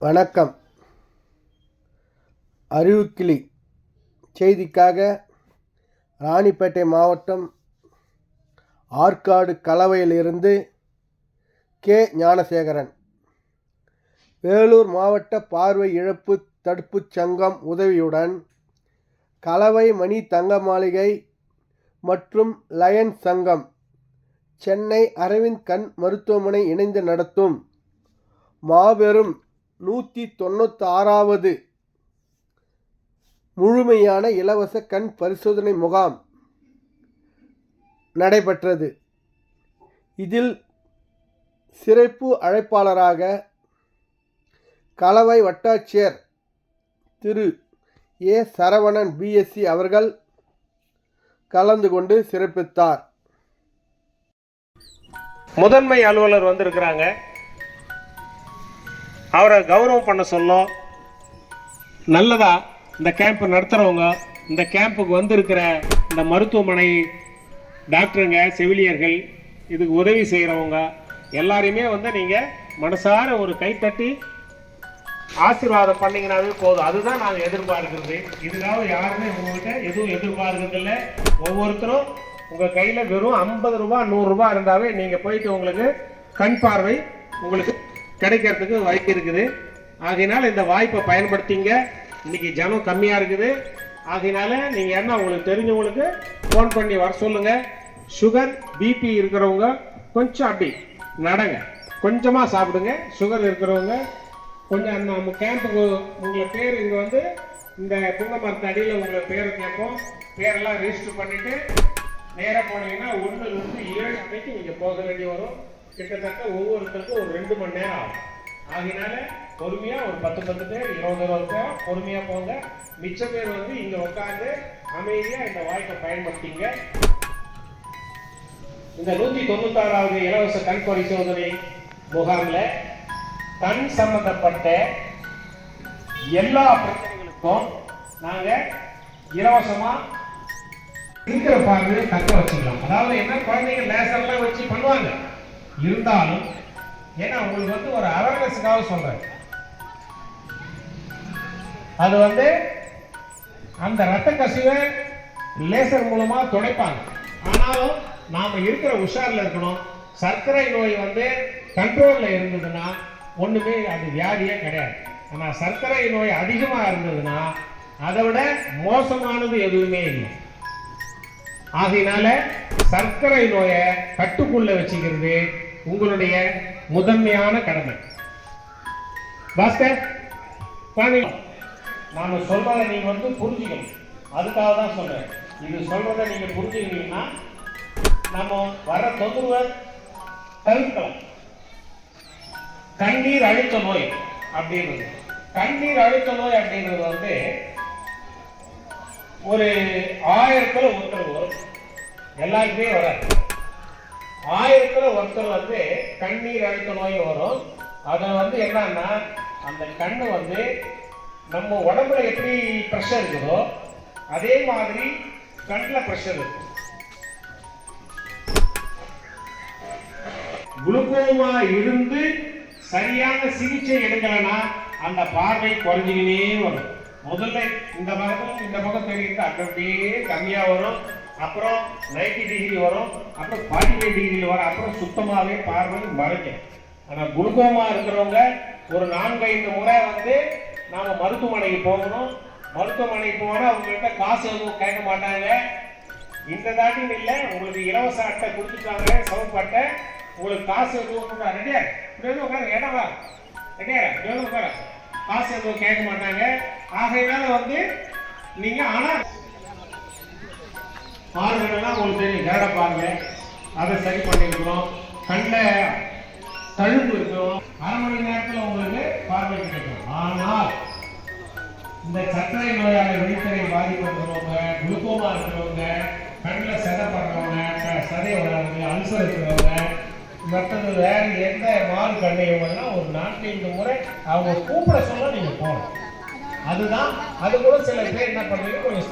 வணக்கம். அறிவுக்கிளி செய்திக்காக ராணிப்பேட்டை மாவட்டம் ஆற்காடு கலவையிலிருந்து கே. ஞானசேகரன். வேலூர் மாவட்ட பார்வை இழப்பு தடுப்புச் சங்கம் உதவியுடன் கலவை மணி தங்க மாளிகை மற்றும் லயன் சங்கம் சென்னை அரவிந்த் கண் மருத்துவமனை இணைந்து நடத்தும் மாபெரும் நூற்றி தொண்ணூத்தாறாவது முழுமையான இலவச கண் பரிசோதனை முகாம் நடைபெற்றது. இதில் சிறப்பு அழைப்பாளராக கலவை வட்டாட்சியர் திரு. ஏ. சரவணன் பிஎஸ்சி அவர்கள் கலந்து கொண்டு சிறப்பித்தார். முதன்மை அலுவலர் வந்திருக்கிறாங்க. அவரை கௌரவம் பண்ண சொல்லும். நல்லதா? இந்த கேம்ப் நடத்துகிறவங்க இந்த கேம்புக்கு வந்திருக்கிற இந்த மருத்துவமனை டாக்டருங்க செவிலியர்கள் இதுக்கு உதவி செய்கிறவங்க எல்லாரையுமே வந்து நீங்கள் மனசார ஒரு கைத்தட்டி ஆசீர்வாதம் பண்ணிங்கனாவே போதும். அதுதான் நாங்கள் எதிர்பார்க்கிறது. இதுக்காக யாருமே உங்கள்கிட்ட எதுவும் எதிர்பார்க்கறதில்ல ஒவ்வொருத்தரும் உங்கள் கையில் வெறும் ஐம்பது ரூபா நூறுரூபா இருந்தாவே நீங்கள் போயிட்டு உங்களுக்கு கண் பார்வை உங்களுக்கு கிடைக்கிறதுக்கு வாய்ப்பு இருக்குது. ஆகையினால இந்த வாய்ப்பை பயன்படுத்திங்க. இன்னைக்கு ஜனம் கம்மியாக இருக்குது. ஆகையினால நீங்கள் என்ன உங்களுக்கு தெரிஞ்சவங்களுக்கு ஃபோன் பண்ணி வர சொல்லுங்கள் சுகர் பிபி இருக்கிறவங்க கொஞ்சம் அப்படி நடங்க. கொஞ்சமாக சாப்பிடுங்க. சுகர் இருக்கிறவங்க கொஞ்சம் நம்ம கேம்புக்கு உங்களை பேர் இங்கே வந்து இந்த புங்க மரத்து அடியில் உங்களை பேரை கேட்போம். பேரெல்லாம் ரிஜிஸ்டர் பண்ணிவிட்டு நேராக போனீங்கன்னா ஒன்றுலேருந்து ஏழு மணிக்கு நீங்கள் போக வேண்டி வரும். கிட்டத்தட்ட ஒவ்வொருத்தருக்கும் ஒரு ரெண்டு மணி நேரம் ஆகும். ஆகினால பொறுமையாக ஒரு பத்து பத்து பேர் இருபது இருபது பேர் பொறுமையாக போங்க. மிச்ச பேர் வந்து இங்கே உட்காந்து அமைதியாக இந்த வாய்ப்பை பயன்படுத்திங்க. இந்த நூற்றி தொண்ணூத்தாறாவது இலவச கண் பரிசோதனை முகாமில் கண் சம்பந்தப்பட்ட எல்லா பிரச்சனைகளுக்கும் நாங்கள் இலவசமாக இருக்கிற பார்வையை தக்க வச்சுக்கலாம் அதாவது என்ன குழந்தைங்க லேசர்லாம் வச்சு பண்ணுவாங்க. இருந்தாலும் ஏன்னா உங்களுக்கு வந்து ஒரு அவேர்னஸுக்காக சொல்கிறேன் அது வந்து அந்த ரத்த கசிவை லேசர் மூலமாக துடைப்பாங்க. ஆனாலும் நாம் இருக்கிற உஷாரில் இருக்கணும். சர்க்கரை நோய் வந்து கண்ட்ரோலில் இருந்ததுன்னா ஒன்றுமே அது வியாதியே கிடையாது. ஆனால் சர்க்கரை நோய் அதிகமாக இருந்ததுன்னா அதை விட மோசமானது எதுவுமே இல்லை. ஆகையினால சர்க்கரை நோயை கட்டுக்குள்ள வச்சுக்கிறது உங்களுடைய முதன்மையான கடமை. பாஸ்கர் பாருங்க நாம சொல்றதை நீங்க வந்து புரிஞ்சுக்கணும். அதுக்காக தான் சொல்றேன். இது சொல்றதை நீங்க புரிஞ்சுக்கிட்டீங்கன்னா நம்ம வர தொந்தரவை தவிர்க்கலாம். கண்ணீர் அழுத்த நோய் அப்படின்றது. கண்ணீர் அழுத்த நோய் அப்படின்றது வந்து ஒரு ஆயிரத்துல ஒருத்தர் வரும். எல்லாருக்குமே வராது. ஆயிரத்துல ஒருத்தர் வந்து கண்ணீர் அழுத்த நோய் வரும். அதை வந்து என்னன்னா அந்த கண்ணு வந்து நம்ம உடம்புல எப்படி ப்ரெஷர் இருக்குதோ அதே மாதிரி கண்ணில் ப்ரெஷர் இருக்கும். குளுக்கோமா இருந்து சரியான சிகிச்சை எடுக்கலைன்னா அந்த பார்வை குறைஞ்சிக்கினே வரும். முதல்ல இந்த பக்கம் இந்த பக்கம் தெரியுது அப்படியே கம்மியாக வரும். அப்புறம் நைன்டி டிகிரி வரும். அப்புறம் ஃபார்ட்டி ஃபைவ் டிகிரியில் வரும். அப்புறம் சுத்தமாகவே பார்வை மறைக்கும். ஆனால் குளுக்கோமா இருக்கிறவங்க ஒரு நான்கு ஐந்து முறை வந்து நாம் மருத்துவமனைக்கு போகணும். மருத்துவமனைக்கு போனால் அவங்கள்ட்ட காசு எதுவும் கேட்க மாட்டாங்க. இந்த தாட்டின்னு இல்லை உங்களுக்கு இலவச அட்டை கொடுத்துட்டாங்க சவுப்பு அட்டை. உங்களுக்கு காசு எதுவும் ரெடியா இப்படி உட்காரு. இடவா வா? ரெடியா இப்படி உட்காரு. காசு எதுவும் கேட்க மாட்டாங்க. ஆகையினால வந்து நீங்கள் ஆனால் பார்வைகள்லாம் உங்களுக்கு தெரியும் கரட பார்வை அதை சரி பண்ணியிருக்கிறோம் கண்ணில் தழும்பு இருக்கும் அரை மணி நேரத்தில் உங்களுக்கு பார்வை கிடைக்கும். ஆனால் இந்த சர்க்கரை நோயால வெளித்தரை பாதிப்பு இருக்கிறவங்க குளுக்கோமா இருக்கிறவங்க கண்ணில் செதப்படுறவங்க பண்ணுறவங்க சதை வளர்றவங்க அல்சர் இருக்கிறவங்க மற்றது வேற எந்த மாறு கண்ணையவங்கன்னா ஒரு நாட்டின் முறை அவங்க கூப்பிட சொல்ல நீங்கள் போகணும். அதுதான் அது கூட சில பேர் என்ன பண்ணுறீங்க கொஞ்சம்